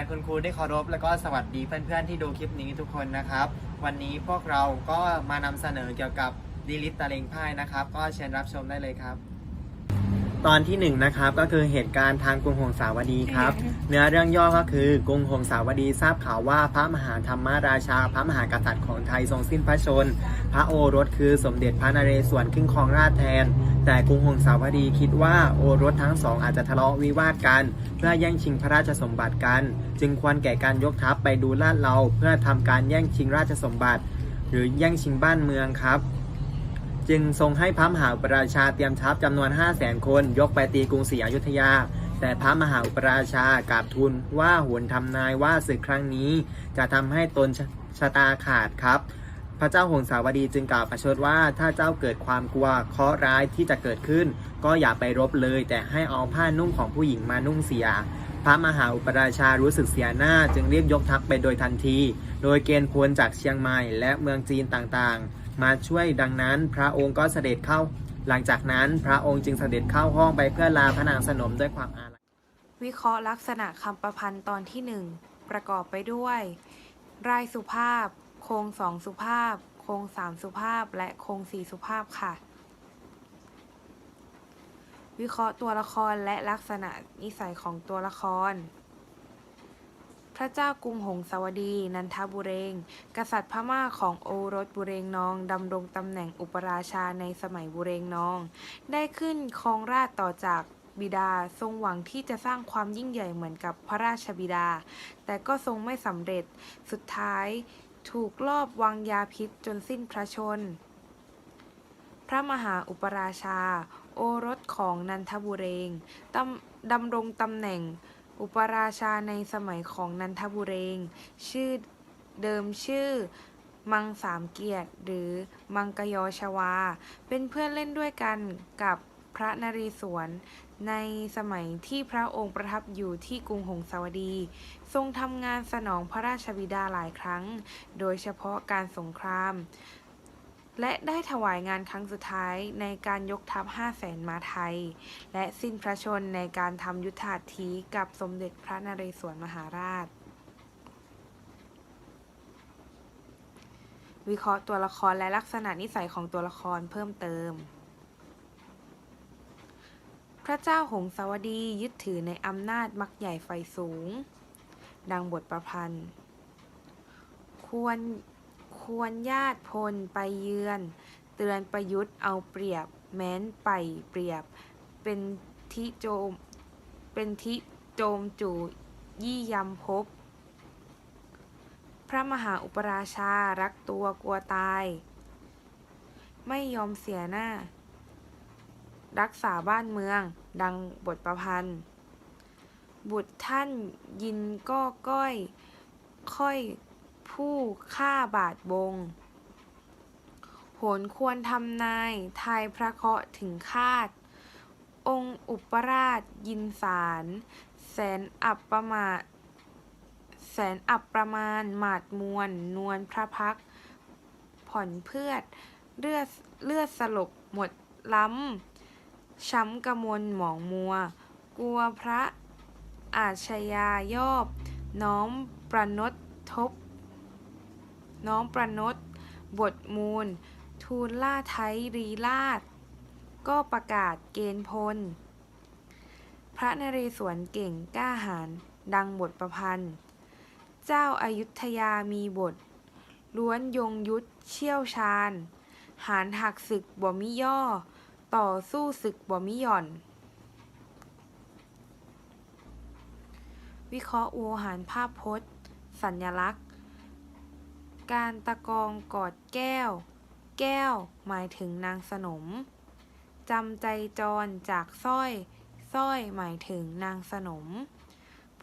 นคุณครูได้เคารพ แล้วก็สวัสดีเพื่อนๆที่ดูคลิปนี้ทุกคนนะครับ วันนี้พวกเราก็มานำเสนอเกี่ยวกับดีลิตตะเลงพ่ายนะครับ ก็เชิญรับชมได้เลยครับ ตอนที่หนึ่งนะครับก็คือเหตุการณ์ทางกรุงหงสาวดีครับ เนื้อเรื่องย่อก็คือกรุงหงสาวดีทราบข่าวว่าพระมหาธรรมราชา พระมหากษัตริย์ของไทยทรงสิ้นพระชน พระโอรสคือสมเด็จพระนเรศวรขึ้นครองราชย์แทน แต่กรุงหงสาวดีคิดว่าโอรสทั้งสองอาจจะทะเลาะวิวาทกัน เพื่อแย่งชิงพระราชสมบัติกัน จึงควรแก่การยกทัพไปดูลาดเราเพื่อทำการแย่งชิงราชสมบัติ หรือแย่งชิงบ้านเมืองครับ จึงทรงให้พระมหาอุปราชาเตรียมทัพจำนวน 5 0 0แสนคน ยกไปตีกรุงศรีอยุธยา แต่พระมหาอุปราชากราบทูลว่าหวนทำนายว่าศึกครั้งนี้ จะทำให้ตนชะชะตาขาดครับ พระเจ้าหงสาวดีจึงกล่าวประชดว่าถ้าเจ้าเกิดความกลัวเคราะห์ร้ายที่จะเกิดขึ้น ก็อย่าไปรบเลย แต่ให้เอาผ้านุ่งของผู้หญิงมานุ่งเสียพระมหาอุปราชารู้สึกเสียหน้าจึงรีบยกทัพไปโดยทันที โดยเกณฑ์พลจากเชียงใหม่และเมืองจีนต่างๆ มาช่วยดังนั้นพระองค์ก็เสด็จเข้า หลังจากนั้นพระองค์จึงเสด็จเข้าห้องไปเพื่อลาพระนางสนมด้วยความอาลัยวิเคราะห์ลักษณะคำประพันธ์ตอนที่หนึ่งประกอบไปด้วย รายสุภาพ โครงสองสุภาพ โครงสามสุภาพ และโครงสี่สุภาพค่ะ วิเคราะห์ตัวละครและลักษณะนิสัยของตัวละคร ระเจ้ากรุงหงสาวดี นันทบุเรง กษัตริย์พม่าของโอรสบุเรงนองดำรงตำแหน่งอุปราชาในสมัยบุเรงนอง ได้ขึ้นครองราชต่อจากบิดาทรงหวังที่จะสร้างความยิ่งใหญ่เหมือนกับพระราชบิดา แต่ก็ทรงไม่สำเร็จ สุดท้ายถูกลอบวางยาพิษจนสิ้นพระชน พระมหาอุปราชา โอรสของนันทบุเรงดำดำรงตำแหน่ง อุปราชาในสมัยของนันทบุเรง ชื่อเดิมชื่อ มังสามเกียรติ หรือมังกยอชวา เป็นเพื่อนเล่นด้วยกันกับพระนเรศวรในสมัยที่พระองค์ประทับอยู่ที่กรุงหงสาวดี ทรงทำงานสนองพระราชบิดาหลายครั้ง โดยเฉพาะการสงคราม และได้ถวายงานครั้งสุดท้ายในการยกทัพ5 0 0แสนมาไทย และสิ้นพระชนในการทำยุทธาธีกับสมเด็จพระนเรศวรมหาราช วิเคราะห์ตัวละครและลักษณะนิสัยของตัวละครเพิ่มเติม พระเจ้าหงสาวดียึดถือในอำนาจมักใหญ่ไฟสูง ดังบทประพันธ์ ควร ควรญาติพลไปเยือน เตือนประยุทธ์เอาเปรียบ แม้นไปเปรียบ เป็นทิโจม เป็นทิโจมจู่ยี่ยำพบ พระมหาอุปราชารักตัวกลัวตาย ไม่ยอมเสียหน้า รักษาบ้านเมือง ดังบทประพันธ์ บุตรท่านยินก็ก้อย ค่อย ผู้ฆ่าบาทบงโหนควรทำนายทายพระเคราะห์ถึงคาด องค์อุปราชยินสาร แสนอับประมาทแสนอับประมาณหมาดมวลนวลพระพัก ผ่อนเพื่อเลือดเลือดสลบหมดล้ำ ช้ำกระมวลหมองมัว กลัวพระอาชญายอบ น้อมประนตทบ น้อมประนตบทมูล ทูลล่าไทยรีราชก็ประกาศเกณฑ์พล พระนเรศวรเก่งกล้าหาญดังบทประพันธ์ เจ้าอายุทยามีบท ล้วนยงยุทธเชี่ยวชาญ หารหักศึกบ่มิย่อ ต่อสู้ศึกบ่มิหย่อน วิเคราะห์โวหารภาพพจน์ สัญลักษณ์ การตะกองกอดแก้ว แก้วหมายถึงนางสนม จำใจจรจากสร้อย สร้อยหมายถึงนางสนม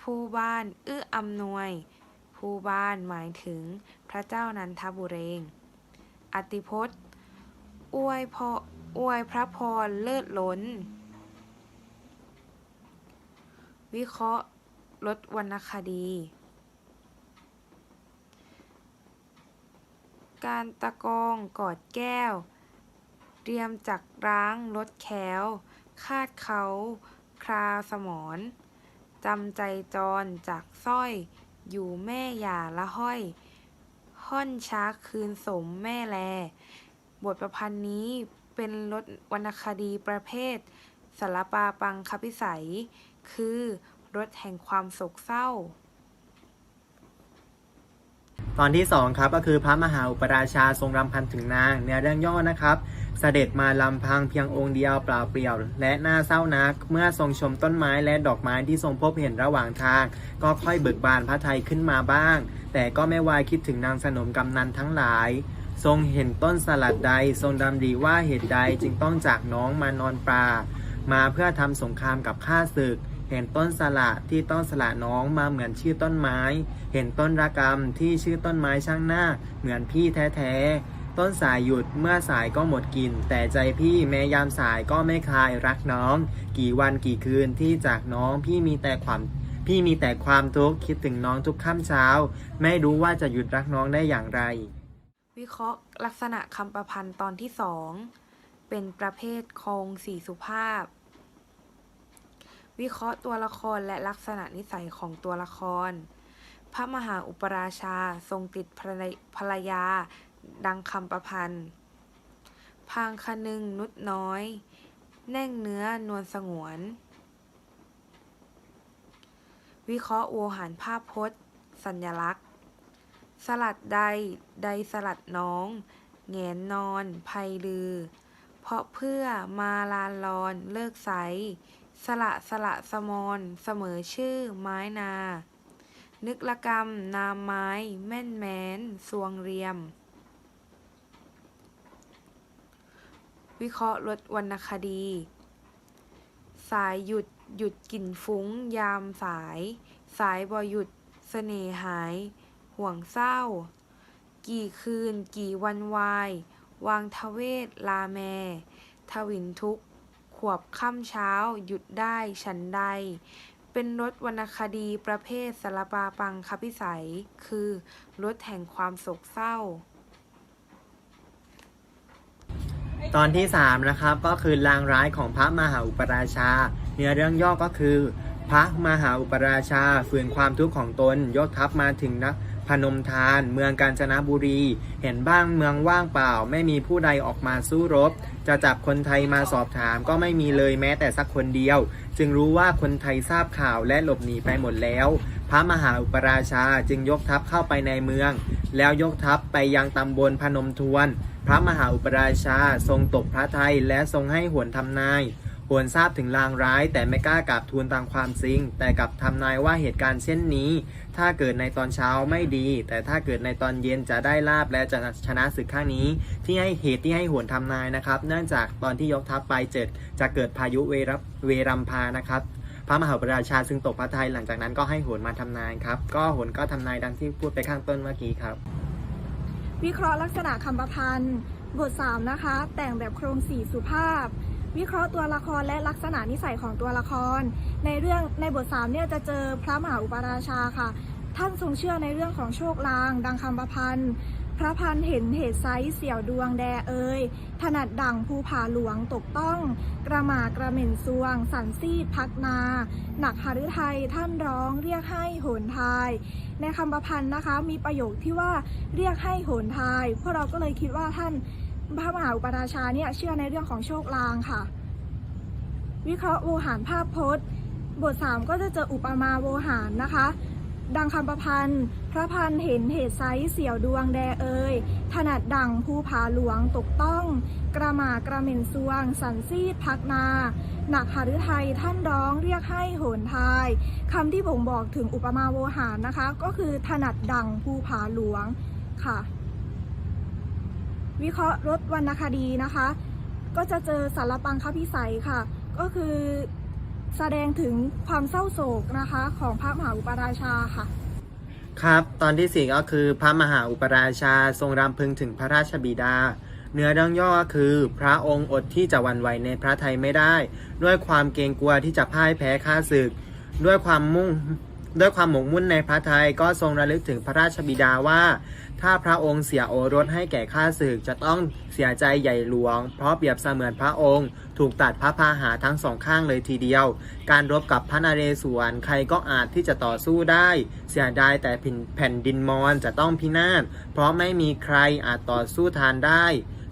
ผู้บ้านเอื้ออำนวย ผู้บ้านหมายถึงพระเจ้านันทบุเรงอติพจน์ อวยพออวยพระพรเลิศล้น วิเคราะห์ลดวรรณคดี การตะกองกอดแก้ว เตรียมจักร้างลดแควคาดเขา คราสมอนจำใจจรจากสร้อย อยู่แม่อย่าละห้อยห้อนช้าคืนสมแม่แล บทประพันธ์นี้เป็นรถวรรณคดีประเภทสารปาปังคพิสัย คือรถแห่งความโศกเศร้า ตอนที่สองครับก็คือพระมหาอุปราชาทรงรำพันถึงนางเนื้อเรื่องย่อนะครับเสด็จมาลำพังเพียงองค์เดียวเปล่าเปลี่ยว และน่าเศร้านัก เมื่อทรงชมต้นไม้และดอกไม้ที่ทรงพบเห็นระหว่างทาง ก็ค่อยเบิกบานพระไทยขึ้นมาบ้าง แต่ก็ไม่วายคิดถึงนางสนมกำนันทั้งหลาย ทรงเห็นต้นสลัดใด ทรงดำริว่าเหตุใดจึงต้องจากน้องมานอนปลามาเพื่อทำสงครามกับข้าศึก เห็นต้นสละที่ต้นสละน้องมาเหมือนชื่อต้นไม้ เห็นต้นระกำที่ชื่อต้นไม้ช่างหน้า เหมือนพี่แท้ๆ ต้นสายหยุดเมื่อสายก็หมดกิน แต่ใจพี่แม้ยามสายก็ไม่คลายรักน้อง กี่วันกี่คืนที่จากน้องพี่มีแต่ความพี่มีแต่ความทุกข์คิดถึงน้องทุกค่ำเช้า ไม่รู้ว่าจะหยุดรักน้องได้อย่างไร วิเคราะห์ลักษณะคำประพันธ์ตอนที่สองเป็นประเภทโครงสี่สุภาพ วิเคราะห์ตัวละครและลักษณะนิสัยของตัวละคร พระมหาอุปราชาทรงติดภรรยา ดังคำประพันธ์ พางคนึงนุดน้อย แน่งเนื้อนวลสงวน วิเคราะห์โวหารภาพพจน์ สัญลักษณ์ สลัดใด ใดสลัดน้องแงนนอน ภัยลือ เพราะเพื่อมาลานลอน เลิกใส สละสละสมอนเสมอชื่อไม้นา นึกละกรรม นามไม้ แม่นแม้นสวงเรียม วิเคราะห์ลดวรรณคดี สายหยุดหยุดกลิ่นฟุ้ง ยามสาย สายบ่หยุดเสน่หาย ห่วงเศร้า กี่คืน กี่วันวาย วางทเวศลาแมทวินทุกข์ ขวบค่ำเช้า หยุดได้ฉันใด เป็นรถวรรณคดีประเภทสารปาปังคพิสัย คือรถแห่งความโศกเศร้า ตอนที่ 3 นะครับก็คือลางร้ายของพระมหาอุปราชา เนื้อเรื่องย่อก็คือ พระมหาอุปราชาฝืนความทุกข์ของตนยกทัพมาถึงนะ พนมทาน เมืองกาญจนบุรี เห็นบ้างเมืองว่างเปล่า ไม่มีผู้ใดออกมาสู้รบ จะจับคนไทยมาสอบถามก็ไม่มีเลยแม้แต่สักคนเดียว จึงรู้ว่าคนไทยทราบข่าวและหลบหนีไปหมดแล้ว พระมหาอุปราชาจึงยกทัพเข้าไปในเมือง แล้วยกทัพไปยังตำบลพนมทวน พระมหาอุปราชาทรงตกพระไทยและทรงให้หวนทำนาย หวนทราบถึงลางร้าย แต่ไม่กล้ากราบทูลตามความจริง แต่กลับทำนายว่าเหตุการณ์เช่นนี้ ถ้าเกิดในตอนเช้าไม่ดี แต่ถ้าเกิดในตอนเย็นจะได้ลาบและจะชนะศึกข้างนี้ ที่ให้เหตุที่ให้หวนทำนายนะครับ เนื่องจากตอนที่ยกทัพไปเจ็ดจะเกิดพายุเวรับเวรัมพานะครับพระมหาอุปราชาซึ่งตกพระไทยหลังจากนั้นก็ให้โหนมาทำนายครับ ก็โหนก็ทำนายดังที่พูดไปข้างต้นเมื่อกี้ครับ วิเคราะห์ลักษณะคำประพันธ์ บท 3 นะคะ แต่งแบบโครงสี่สุภาพ วิเคราะห์ตัวละครและลักษณะนิสัยของตัวละคร ในเรื่องในบท3เนี่ยจะเจอพระมหาอุปราชาค่ะ ท่านทรงเชื่อในเรื่องของโชคลาง ดังคำประพันธ์พระพันเห็นเหตุไซส์เสี่ยวดวงแดเอ่ยถนัดดั่งภูผาหลวงตกต้อง กระหมากระเหม็นซวง สันซีดพักนา หนักหฤทัยท่านร้องเรียกให้โหนทาย ในคำประพันธ์นะคะมีประโยคที่ว่าเรียกให้โหนทายพวกเราก็เลยคิดว่าท่าน พระมหาอุปราชาเนี่ยเชื่อในเรื่องของโชคลางค่ะ วิเคราะห์โวหารภาพพจน์ บท 3 ก็จะเจออุปมาโวหารนะคะ ดังคำประพันธ์ พระพันธ์เห็นเหตุไซเสี่ยวดวงแดเอ่ยถนัดดังภูผาหลวงตกต้อง กระหมากระเหม็นซวง สันซีดพักนา หนักหฤทัยท่านร้องเรียกให้โหนทายคำที่ผมบอกถึงอุปมาโวหารนะคะ ก็คือถนัดดังภูผาหลวงค่ะ วิเคราะห์รถวรรณคดีนะคะ ก็จะเจอสารปังคพิสัยค่ะ ก็คือแสดงถึงความเศร้าโศกนะคะของพระมหาอุปราชาค่ะ ครับ ตอนที่สี่ก็คือพระมหาอุปราชาทรงรำพึงถึงพระราชบิดา เนื้อเรื่องย่อคือพระองค์อดที่จะวันไหวในพระไทยไม่ได้ ด้วยความเกรงกลัวที่จะพ่ายแพ้ข้าศึก ด้วยความมุ่ง ด้วยความหมกมุ่นในพระทัยก็ทรงระลึกถึงพระราชบิดาว่า ถ้าพระองค์เสียโอรสให้แก่ข้าศึกจะต้องเสียใจใหญ่หลวง เพราะเปรียบเสมือนพระองค์ ถูกตัดพระพาหาทั้งสองข้างเลยทีเดียว การรบกับพระนเรศวรใครก็อาจที่จะต่อสู้ได้ เสียดายแต่แผ่นดินมอญจะต้องพินาศเพราะไม่มีใครอาจต่อสู้ทานได้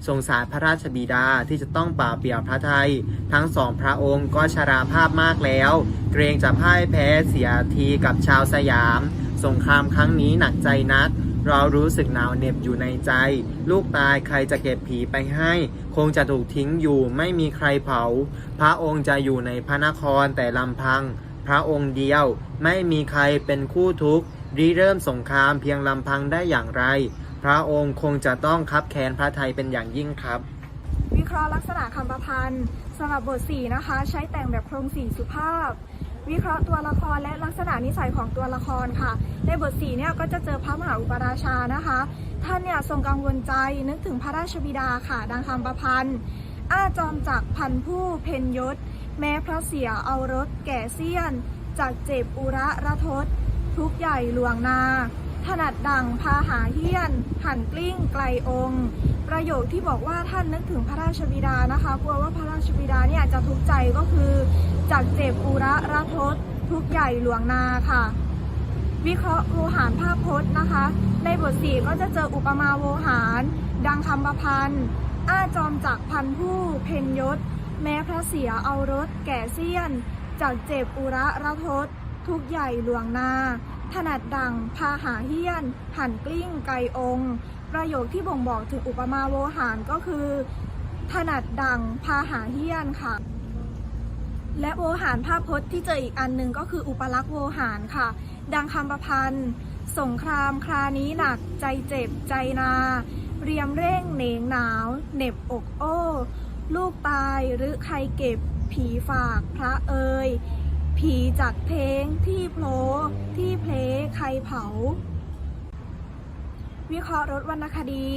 สงสารพระราชบิดาที่จะต้องป่าเปี่ยวพระไทย ทั้งสองพระองค์ก็ชราภาพมากแล้ว เกรงจะพ่ายแพ้เสียทีกับชาวสยาม สงครามครั้งนี้หนักใจนัก เรารู้สึกหนาวเหน็บอยู่ในใจ ลูกตายใครจะเก็บผีไปให้ คงจะถูกทิ้งอยู่ไม่มีใครเผา พระองค์จะอยู่ในพระนครแต่ลำพัง พระองค์เดียว ไม่มีใครเป็นคู่ทุกข์ริเริ่มสงครามเพียงลำพังได้อย่างไร พระองค์คงจะต้องคับแค้นพระไทยเป็นอย่างยิ่งครับ วิเคราะห์ลักษณะคำประพันธ์สำหรับบท4นะคะ ใช้แต่งแบบโครงสี่สุภาพ วิเคราะห์ตัวละครและลักษณะนิสัยของตัวละครค่ะ ในบท4เนี่ยก็จะเจอพระมหาอุปราชานะคะ ท่านเนี่ยทรงกังวลใจนึกถึงพระราชบิดาค่ะ ดังคำประพันธ์อ้าจอมจักพันผู้เพนยศ แม้พระเสียเอารถแก่เสี้ยน จากเจ็บอุระระทศทุกใหญ่หลวงนา ถนัดดังพาหาเฮี้ยน หันกลิ้งไกลองค์ ประโยคที่บอกว่าท่านนึกถึงพระราชบิดานะคะกลัวว่าพระราชบิดาเนี่ยจะทุกข์ใจก็คือจากเจ็บอุระระทศทุกใหญ่หลวงนาค่ะ วิเคราะห์โวหารภาพพจน์นะคะ ในบทสี่ก็จะเจออุปมาโวหาร ดังคำประพันธ์อ้าจอมจักพันผู้เพนยศ แม้พระเสียเอารถแก่เสี้ยน จากเจ็บอุระระทศทุกใหญ่หลวงนา ถนัดดัง พาหาเฮี้ยน หันกลิ้ง ไกลองประโยคที่บ่งบอกถึงอุปมาโวหารก็คือ ถนัดดัง พาหาเฮี้ยนค่ะ และโวหารภาพพจน์ที่เจออีกอันหนึ่งก็คืออุปลักษณ์โวหารค่ะ ดังคำประพันธ์ สงครามครานี้หนัก ใจเจ็บ ใจนา เรียมเร่งเหนงหนาว เหน็บอกโอ้ ลูกตายหรือใครเก็บ ผีฝาก พระเอ่ย ผีจักเพลงที่โผลที่เพลใครเผา วิเคราะห์รถวรรณคดี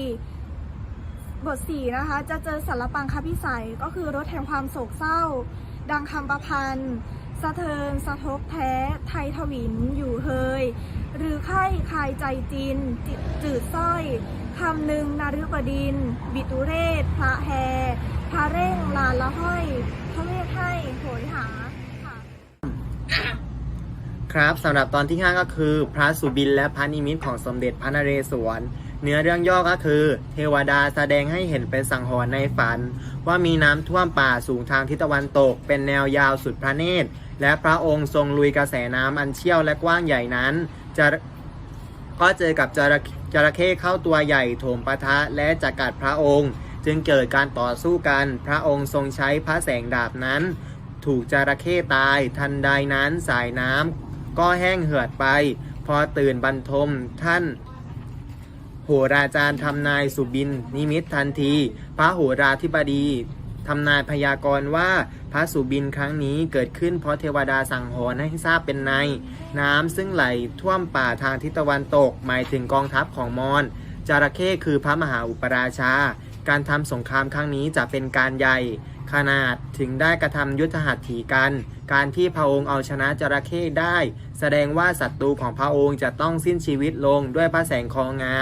บทสี่นะคะ จะเจอสารปังคพิสัยก็คือรถแห่งความโศกเศร้า ดังคำประพันธ์สะเทินสะทกแท้ ไทยทวินอยู่เฮย หรือไข้คายใจจินจจืดสร้อยคำหนึ่งนารุบดิน บิตุเรศพระแฮพระเร่งลานละห้อยพระเวทให้โหยหา ครับสำหรับตอนที่ 5 ก็คือ พระสุบินและพระนิมิตของสมเด็จพระนเรศวร เนื้อเรื่องย่อก็คือ เทวดาแสดงให้เห็นเป็นสังหรณ์ในฝัน ว่ามีน้ำท่วมป่าสูงทางทิศตะวันตก เป็นแนวยาวสุดพระเนตร และพระองค์ทรงลุยกระแสน้ำอันเชี่ยวและกว้างใหญ่นั้นจะก็เจอกับจระจระเข้เข้าตัวใหญ่โถมปะทะและจะกัดพระองค์ จึงเกิดการต่อสู้กัน พระองค์ทรงใช้พระแสงดาบนั้น ถูกจระเข้ตายทันใดนั้นสายน้ำ ก็แห้งเหือดไป พอตื่นบรรทมท่านโหราจารย์ทำนายสุบิน นิมิตทันที พระโหราธิบดีทำนายพยากรณ์ว่าพระสุบินครั้งนี้เกิดขึ้นเพราะเทวดาสั่งหอนให้ทราบเป็นใน น้ำซึ่งไหลท่วมป่าทางทิศตะวันตก หมายถึงกองทัพของมอญจระเข้คือพระมหาอุปราชา การทำสงครามครั้งนี้จะเป็นการใหญ่ ขนาดถึงได้กระทำยุทธหัตถีกัน การที่พระองค์เอาชนะจระเข้ได้ แสดงว่าศัตรูของพระองค์จะต้องสิ้นชีวิตลงด้วยพระแสงคองเงา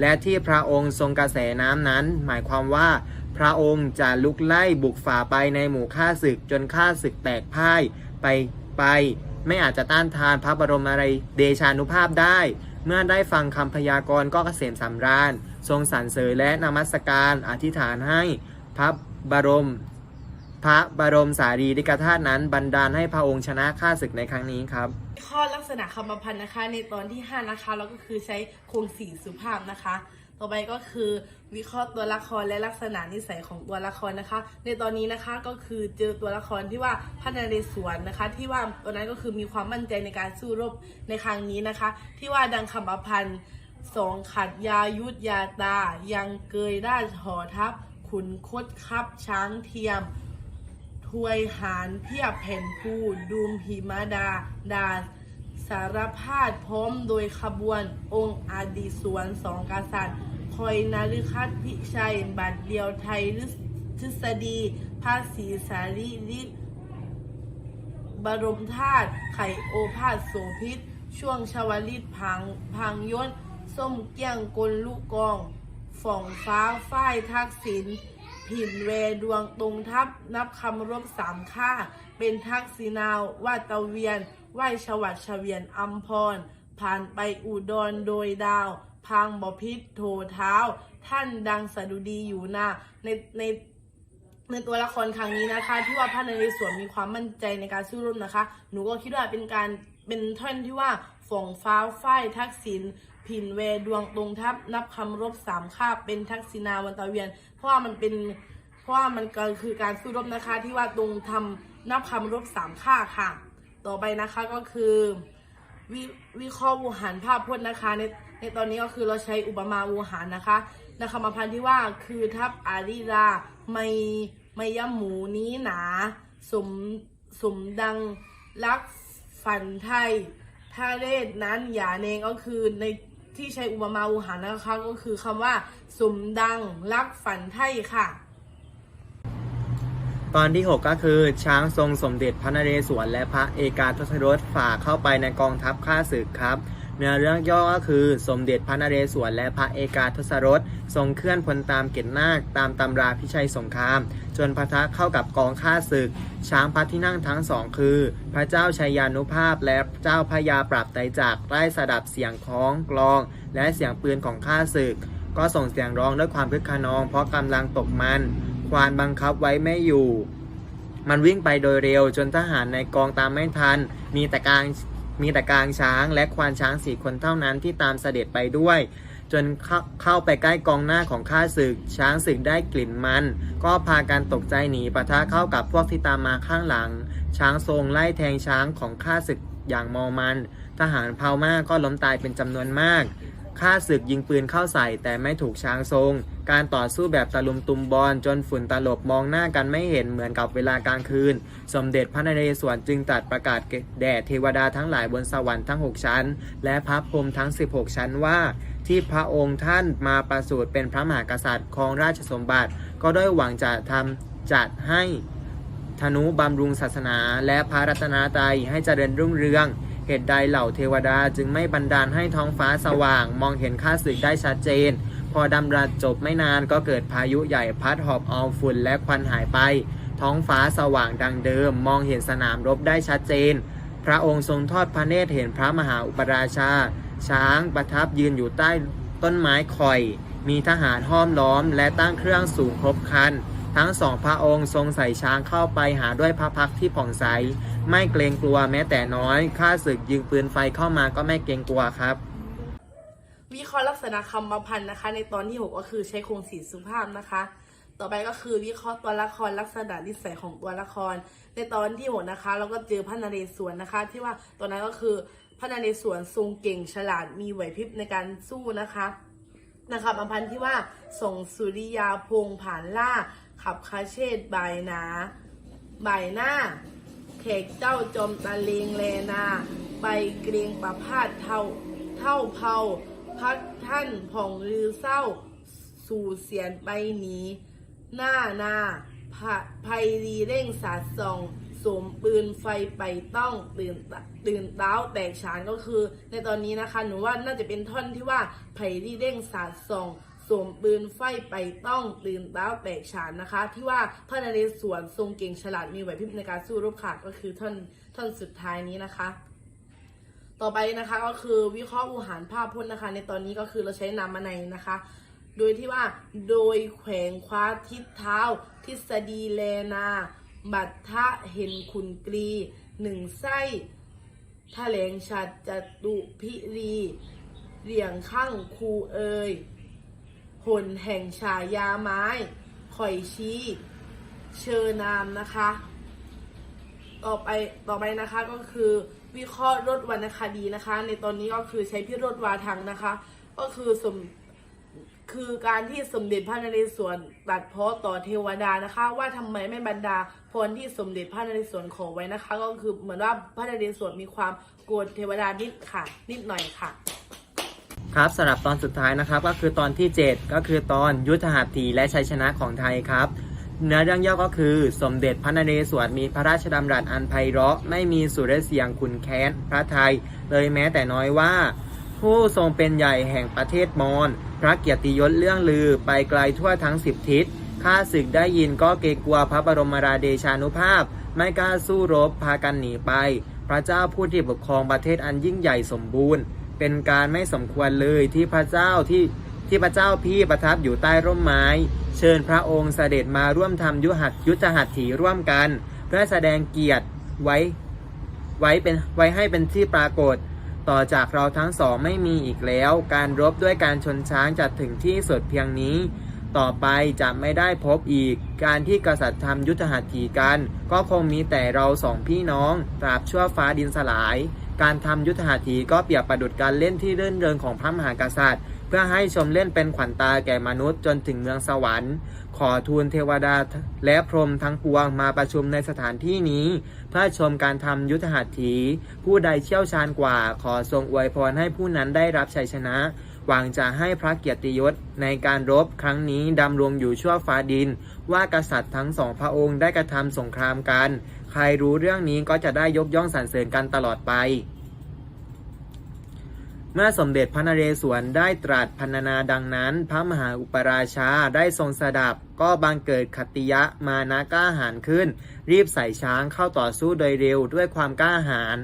และที่พระองค์ทรงกระแสน้ำนั้น หมายความว่า พระองค์จะลุกไล่บุกฝ่าไปในหมู่ข้าศึกจนข้าศึกแตกพ่ายไปไปไม่อาจจะต้านทานพระบรมอะไรเดชานุภาพได้ เมื่อได้ฟังคำพยากรณ์ก็เกษมสำราญ ทรงสรรเสริญและนมัสการอธิษฐานให้พระบรม พระบรมสารีริกธาตุนั้นบันดาลให้พระองค์ชนะข้าศึกในครั้งนี้ครับ ข้อลักษณะคำประพันธ์นะคะ ในตอนที่ 5 นะคะ เราก็คือใช้โครงสี่สุภาพนะคะ ต่อไปก็คือวิเคราะห์ตัวละครและลักษณะนิสัยของตัวละครนะคะ ในตอนนี้นะคะก็คือเจอตัวละครที่ว่าพระนเรศวรนะคะ ที่ว่าตัวนั้นก็คือมีความมั่นใจในการสู้รบในครั้งนี้นะคะ ที่ว่าดังคำประพันธ์สองขัดยายุทธยาตา ยังเกยราชหอทัพขุนคดคับช้างเทียม ถวยหารเพียบแผ่นภูดูมหิมาดา ดาสารพาดพร้อมโดยขบวนองค์อดีสวนสองกษัตริย์ คอยนาฤคัตพิชัย บัตรเดียวไทยทฤษฎีภาษีสารีริบรมธาตุไข่โอภาสโสพิษ ช่วงชวลิตพังพังยศส้มเกี้ยงกลลูกกอง ฝ่องฟ้าฝ้ายทักษิณ ผินเวดวงตรงทับ นับคำรบสามค่า เป็นทักษินาววาตะเวียนไหวชวัดเฉวียนอัมพร ผ่านไปอุดรโดยดาว พังบพิษโถเท้า ท่านดังสดุดีอยู่นาในในในตัวละครครั้งนี้นะคะ ที่ว่าพระนเรศวรมีความมั่นใจในการสู้รบนะคะ หนูก็คิดว่าเป็นการ เป็นท่อนที่ว่าฝ่องฟ้าฝ้ายทักษิณผินเวดวงตรงทับ นับคำรบสามคาบเป็นทักษินาวันตะเวียน เพราะว่ามันเป็นเพราะว่ามันก็คือการสู้รบนะคะที่ว่าตรงทำนับคำรบสามค่าค่ะ ต่อไปนะคะก็คือวิวิเคราะห์วูหารภาพพจน์นะคะ ในในตอนนี้ก็คือเราใช้อุปมาวูหารนะคะในคำพันธ์ที่ว่าคือทับอาริราไม่ไม่ยำหมูนี้หนา สมสมดังรัก ฝันไทยถ้าเลศนั้นอย่าเนงก็คือในที่ใช้อุปมาอุหานะคะก็คือคำว่าสมดังรักฝันไทยค่ะ ตอนที่ 6 ก็คือช้างทรงสมเด็จพระนเรศวรและพระเอกาทศรถฝ่าเข้าไปในกองทัพข้าศึกครับ เนื้อเรื่องย่อก็คือสมเด็จพระนเรศวรและพระเอกาทศรสทรงเคลื่อนพลตามเกตนาคตามตำราพิชัยสงคราม จนพะทะเข้ากับกองข้าศึก ช้างพัดที่นั่งทั้งสองคือ พระเจ้าชัยยานุภาพและเจ้าพระยาปรับไตรจักรได้สดับเสียงคล้องกลอง และเสียงปืนของข้าศึก ก็ส่งเสียงร้องด้วยความคึกขนอง เพราะกำลังตกมัน ควานบังคับไว้ไม่อยู่มันวิ่งไปโดยเร็วจนทหารในกองตามไม่ทัน มีแต่กาง มีแต่กลางช้างและควานช้างสี่คนเท่านั้นที่ตามเสด็จไปด้วย จนเข้าเข้าไปใกล้กองหน้าของข้าศึก ช้างศึกได้กลิ่นมัน ก็พากันตกใจหนีปะทะเข้ากับพวกที่ตามมาข้างหลัง ช้างทรงไล่แทงช้างของข้าศึกอย่างมอมัน ทหารพม่าก็ล้มตายเป็นจำนวนมาก ข้าศึกยิงปืนเข้าใส่แต่ไม่ถูกช้างทรง การต่อสู้แบบตะลุมตุมบอลจนฝุ่นตลบมองหน้ากันไม่เห็นเหมือนกับเวลากลางคืน สมเด็จพระนเรศวรจึงตัดประกาศแด่เทวดาทั้งหลายบนสวรรค์ทั้ง 6 ชั้น และพระพรหมทั้ง 16 ชั้นว่า ที่พระองค์ท่านมาประสูติเป็นพระมหากษัตริย์ครองราชสมบัติ ก็ด้วยหวังจะทำจัดให้ธนุบำรุงศาสนา และพระรัตนตรัยให้เจริญรุ่งเรือง เหตุใดเหล่าเทวดาจึงไม่บันดาลให้ท้องฟ้าสว่าง มองเห็นข้าศึกได้ชัดเจน พอดำรัสจบไม่นานก็เกิดพายุใหญ่พัดหอบเอาฝุ่นและควันหายไป ท้องฟ้าสว่างดังเดิม มองเห็นสนามรบได้ชัดเจน พระองค์ทรงทอดพระเนตรเห็นพระมหาอุปราชา ช้างประทับยืนอยู่ใต้ต้นไม้คอย มีทหารห้อมล้อมและตั้งเครื่องสูงครบคัน ทั้งสองพระองค์ทรงใส่ช้างเข้าไปหาด้วยพระพักที่ผ่องใส ไม่เกรงกลัวแม้แต่น้อยข้าศึกยิงปืนไฟเข้ามาก็ไม่เกรงกลัวครับ วิเคราะห์ลักษณะคำประพันธ์นะคะ ในตอนที่ 6 ก็คือใช้โครงสีสุภาพนะคะ ต่อไปก็คือวิเคราะห์ตัวละครลักษณะนิสัยของตัวละคร ในตอนที่ 6 นะคะ เราก็เจอพระนเรศวรนะคะ ที่ว่าตอนนั้นก็คือพระนเรศวรทรงเก่งฉลาดมีไหวพริบในการสู้นะคะนะคะประพันธ์ที่ว่าส่งสุริยาพงผ่านล่า ขับคาเชตใบายนาบ่ายหน้าเขกเจ้าจมตะเลงแลนาไปเกรงประพาสเท่าเท่าเผาพักท่านผ่องลือเศร้า สู่เสียนไปหนีหน้านาภัยรีเร่งสาดส่องสวมปืนไฟไปต้องตื่นตะตื่นเต้าแตกฉานก็คือ ในตอนนี้นะคะ หนูว่าน่าจะเป็นท่อนที่ว่าไผ่รีเร่งสาดส่อง สวมปืนไฟไปต้องตื่นเต้าแตกฉานนะคะ ที่ว่าพระนเรศวรทรงเก่งฉลาดมีไหวพริบในการสู้รบค่ะก็คือท่อนท่อนสุดท้ายนี้นะคะ ต่อไปนะคะก็คือวิเคราะห์อุหารภาพพจน์นะคะ ในตอนนี้ก็คือเราใช้นามในนะคะ โดยที่ว่าโดยแขวงคว้าทิศเท้า ทฤษฎีแลนา บัตทะเห็นขุนกรีหนึ่งไส้แถลงชัดจตุพิรีเหลี่ยงข้างคูเอย หนแห่งฉายาไม้ข่อยชี้ เชอนามนะคะ ต่อไปต่อไปนะคะก็คือวิเคราะห์รถวรรณคดีนะคะ ในตอนนี้ก็คือใช้พิรถวาทังนะคะ ก็คือสมคือการที่สมเด็จพระนเรศวรตัดเพ้อต่อเทวดานะคะ ว่าทำไมไม่บรรดาพรที่สมเด็จพระนเรศวรขอไว้นะคะ ก็คือเหมือนว่าพระนเรศวรมีความโกรธเทวดานิดค่ะ นิดหน่อยค่ะ ครับสำหรับตอนสุดท้ายนะครับก็คือตอนที่ 7 ก็คือตอนยุทธหัตถีและชัยชนะของไทยครับ เนื้อเรื่องย่อก็คือสมเด็จพระนเรศวรมีพระราชดำรัสอันไพเราะไม่มีสุรเสียงขุนแค้นพระไทย เลยแม้แต่น้อยว่า ผู้ทรงเป็นใหญ่แห่งประเทศมอญพระเกียรติยศเรื่องลือไปไกลทั่วทั้งสิบทิศข้าศึกได้ยินก็เกรงกลัวพระบรมราเดชานุภาพ ไม่กล้าสู้รบพากันหนีไป พระเจ้าผู้ที่ปกครองประเทศอันยิ่งใหญ่สมบูรณ์ เป็นการไม่สมควรเลยที่พระเจ้าที่ที่พระเจ้าพี่ประทับอยู่ใต้ร่มไม้ เชิญพระองค์เสด็จมาร่วมทำยุหัตยุทธหัตถีร่วมกัน เพื่อแสดงเกียรติไว้ไว้เป็นไว้ให้เป็นที่ปรากฏ ต่อจากเราทั้งสองไม่มีอีกแล้ว การรบด้วยการชนช้างจะถึงที่สุดเพียงนี้ ต่อไปจะไม่ได้พบอีก การที่กษัตริย์ทำยุทธหัตถีกัน ก็คงมีแต่เราสองพี่น้องตราบชั่วฟ้าดินสลาย การทำยุทธหัตถีก็เปรียบประดุจการเล่นที่เรื่นเริงของพระมหากษัตริย์ เพื่อให้ชมเล่นเป็นขวัญตาแก่มนุษย์จนถึงเมืองสวรรค์ ขอทูลเทวดาและพรหมทั้งปวงมาประชุมในสถานที่นี้ เพื่อชมการทำยุทธหัตถี ผู้ใดเชี่ยวชาญกว่า ขอทรงอวยพรให้ผู้นั้นได้รับชัยชนะหวังจะให้พระเกียรติยศในการรบครั้งนี้ดำรงอยู่ชั่วฟ้าดิน ว่ากษัตริย์ทั้งสองพระองค์ได้กระทำสงครามกัน ใครรู้เรื่องนี้ก็จะได้ยกย่องสรรเสริญกันตลอดไป เมื่อสมเด็จพระนเรศวรได้ตรัสพรรณนาดังนั้น พระมหาอุปราชาได้ทรงสดับ ก็บังเกิดขัติยะมานะกล้าหาญขึ้น รีบใส่ช้างเข้าต่อสู้โดยเร็วด้วยความกล้าหาญ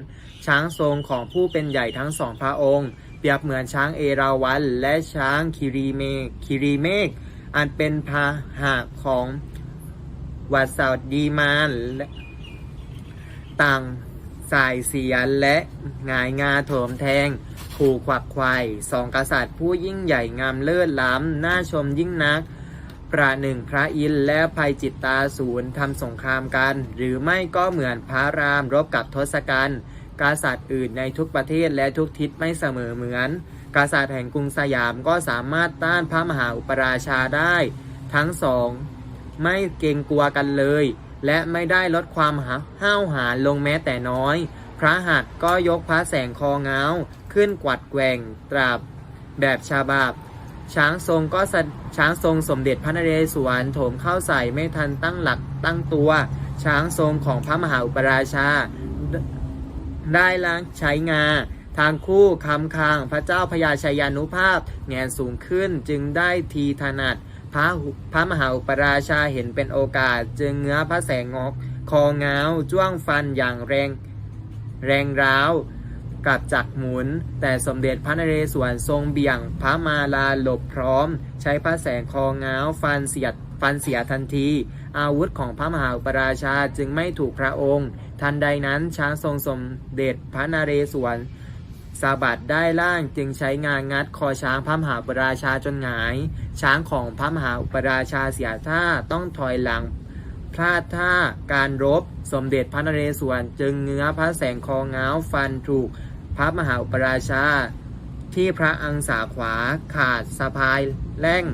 ช้างทรงของผู้เป็นใหญ่ทั้งสองพระองค์ เปรียบเหมือนช้างเอราวัณและช้างคิรีเมฆคิรีเมฆอันเป็นพาหะของวัสดีมานต่างสายเสียนและงายงาโถมแทง ขู่ขวักไขว่สองกษัตริย์ผู้ยิ่งใหญ่งามเลิศล้ำ น่าชมยิ่งนัก ประหนึ่งพระอินทร์และภัยจิตตาศูนย์ทำสงครามกัน หรือไม่ก็เหมือนพระรามรบกับทศกัณฐ์กษัตริย์อื่นในทุกประเทศและทุกทิศไม่เสมอเหมือน กษัตริย์แห่งกรุงสยามก็สามารถต้านพระมหาอุปราชาได้ ทั้งสอง ไม่เกรงกลัวกันเลย และไม่ได้ลดความหาห้าวหาญลงแม้แต่น้อย พระหัตถ์ก็ยกพระแสงคอเงา ขึ้นกวัดแกว่งตราบแบบชาบาบ ช้างทรงก็ช้างทรงสมเด็จพระนเรศวรโถมเข้าใส่ไม่ทันตั้งหลักตั้งตัว ช้างทรงของพระมหาอุปราชา ได้ล้างใช้งา ทางคู่คำคางพระเจ้าพญาชัยานุภาพแงนสูงขึ้นจึงได้ทีถนัดพระพระมหาอุปราชาเห็นเป็นโอกาส จึงเงื้อพระแสงงอกคอเงาจ้วงฟันอย่างแรง แรงร้าว กลับจากหมุน แต่สมเด็จพระนเรศวรทรงเบี่ยง พระมาลาหลบพร้อม ใช้พระแสงคอเงาฟันเสียดฟันเสียทันที อาวุธของพระมหาอุปราชาจึงไม่ถูกพระองค์ ทันใดนั้นช้างทรงสมเด็จพระนเรศวรสาบัดได้ล่างจึงใช้งานงัดคอช้างพระมหาอุปราชาจนหงาย ช้างของพระมหาอุปราชาเสียท่าต้องถอยหลังพลาดท่าการรบ สมเด็จพระนเรศวรจึงเงื้อพระแสงคอเงาฟันถูก ระมหาอุปราชา ที่พระอังสาขวาขาดสะพายแล่ง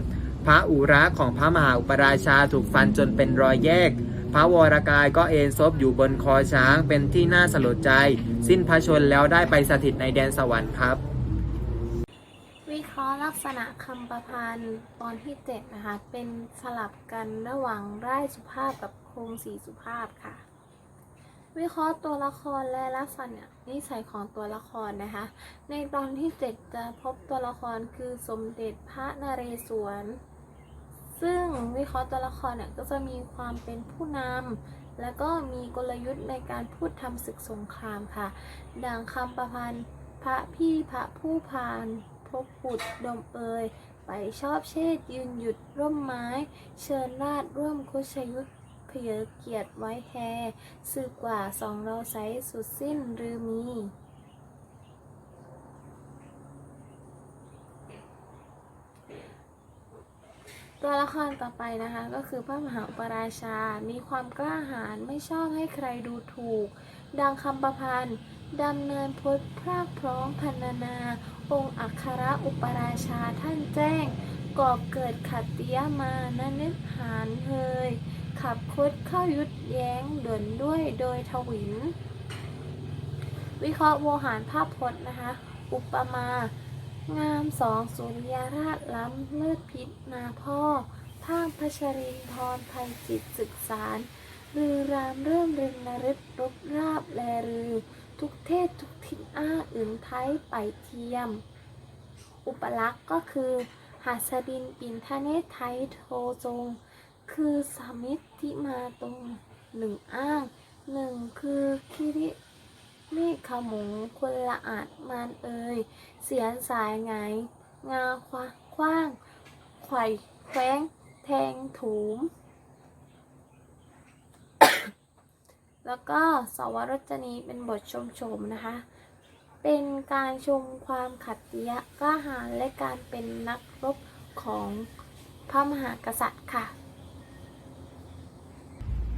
พระอุระของพระมหาอุปราชาถูกฟันจนเป็นรอยแยก พระวรกายก็เอนซบอยู่บนคอช้างเป็นที่น่าสลดใจ สิ้นพระชนแล้วได้ไปสถิตในแดนสวรรค์ครับ วิเคราะห์ลักษณะคำประพันธ์ตอนที่7นะคะเป็นสลับกันระหว่างไร่ายสุภาพกับโครงสีสุภาพค่ะ วิเคราะห์ตัวละครและลักษณะนิสัยของตัวละครนะคะ ในตอนที่ 7 จะพบตัวละครคือสมเด็จพระนเรศวร ซึ่งวิเคราะห์ตัวละครเนี่ยก็จะมีความเป็นผู้นำและก็มีกลยุทธ์ในการพูดทำศึกสงครามค่ะ ดังคำประพันธ์พระพี่พระผู้พานพบบุตรดมเอยไปชอบเชษยืนหยุดร่มไม้ เชิญราชร่วมคุชยุทธ เพยเกียรติไว้แฮสืบกว่าสองเราไซสุดสิ้นหรือมีตัวละครต่อไปนะคะก็คือพระมหาปราชา มีความกล้าหาญไม่ชอบให้ใครดูถูก ดังคำประพันธ์ดำเนินพจน์พรากพร้อมพันนา องค์อัครอุปราชาท่านแจ้งก่อเกิดขัดเตติยมานันิษฐานเฮย ขับคดเข้ายุดแย้งเดินด้วยโดยทวิน วิเคราะห์โวหารภาพพจน์นะคะ อุปมา งามสองสุริยราชล้ำเลิศพิษนาพ่อพภาคพัชรินทรภัยจิตศึกษารรือรามเริ่มเริงนริศรบราบแลรือ ทุกเทศทุกทิศอ้าอื่นไทยไปเทียม อุปลักษณ์ก็คือหัสดินปินทเนศไทยโทจง คือสามิตที่มาตรงหนึ่งอ้างหนึ่งคือคิริเมฆขมงคนละอาจมานเอ่ยเสียนสายไงงาควาคว้างไขว่แคว้งแทงถูม แล้วก็สวรจนีเป็นบทชมชมนะคะ เป็นการชมความขัดแย้งกล้าหาญและการเป็นนักรบของพระมหากษัตริย์ค่ะ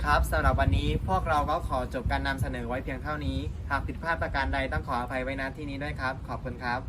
ครับสำหรับวันนี้พวกเราก็ขอจบการนำเสนอไว้เพียงเท่านี้ หากผิดพลาดประการใดต้องขออภัยไว้ณที่นี้ด้วยครับ ขอบคุณครับ